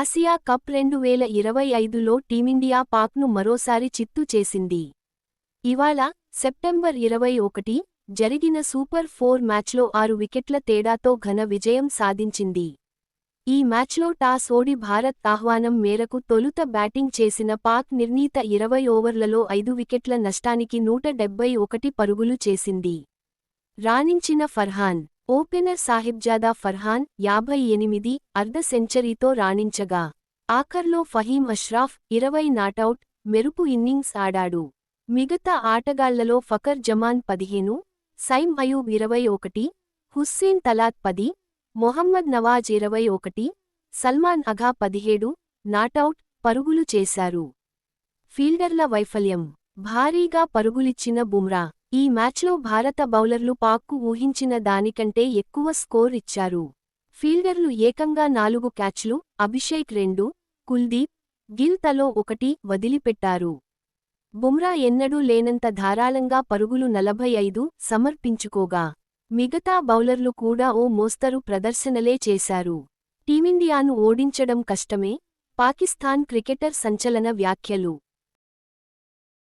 Asia cup రెండు వేల ఇరవై ఐదులో టీమిండియా పాక్ను మరోసారి చిత్తు చేసింది. ఇవాళ సెప్టెంబర్ ఇరవై ఒకటి జరిగిన సూపర్ ఫోర్ మ్యాచ్లో ఆరు వికెట్ల తేడాతో ఘన విజయం సాధించింది. ఈ మ్యాచ్లో టాస్ ఓడి భారత్ ఆహ్వానం మేరకు తొలుత బ్యాటింగ్ చేసిన పాక్ నిర్ణీత ఇరవై ఓవర్లలో ఐదు వికెట్ల నష్టానికి నూట డెబ్బై ఒకటి పరుగులు చేసింది. రాణించిన ఫర్హాన్ ఓపెనర్ సాహిబ్జాదా ఫర్హాన్ యాభై ఎనిమిది అర్ధ సెంచరీతో రాణించగా ఆఖర్లో ఫహీం అష్రాఫ్ ఇరవై నాటౌట్ మెరుపు ఇన్నింగ్స్ ఆడాడు. మిగతా ఆటగాళ్ళలో ఫకర్ జమాన్ పదిహేను సైమ్ అయూబ్ ఇరవై ఒకటి హుస్సేన్ తలాత్ పది మొహమ్మద్ నవాజ్ ఇరవై ఒకటి సల్మాన్ అఘా పదిహేడు నాటౌట్ పరుగులు చేశారు. ఫీల్డర్ల వైఫల్యం. భారీగా పరుగులిచ్చిన బుమ్రా ఈ మ్యాచ్లో భారత బౌలర్లు పాక్కు ఊహించిన దానికంటే ఎక్కువ స్కోర్ ఇచ్చారు. ఫీల్డర్లు ఏకంగా నాలుగు క్యాచ్లు అభిషేక్ రెండు కుల్దీప్ గిల్ తలో ఒకటి వదిలిపెట్టారు. బుమ్రా ఎన్నడూ లేనంత ధారాళంగా పరుగులు నలభై ఐదు సమర్పించుకోగా. మిగతా బౌలర్లు కూడా ఓ మోస్తరు ప్రదర్శనలే చేశారు. టీమిండియాను ఓడించడం కష్టమే. పాకిస్తాన్ క్రికెటర్ సంచలన వ్యాఖ్యలు.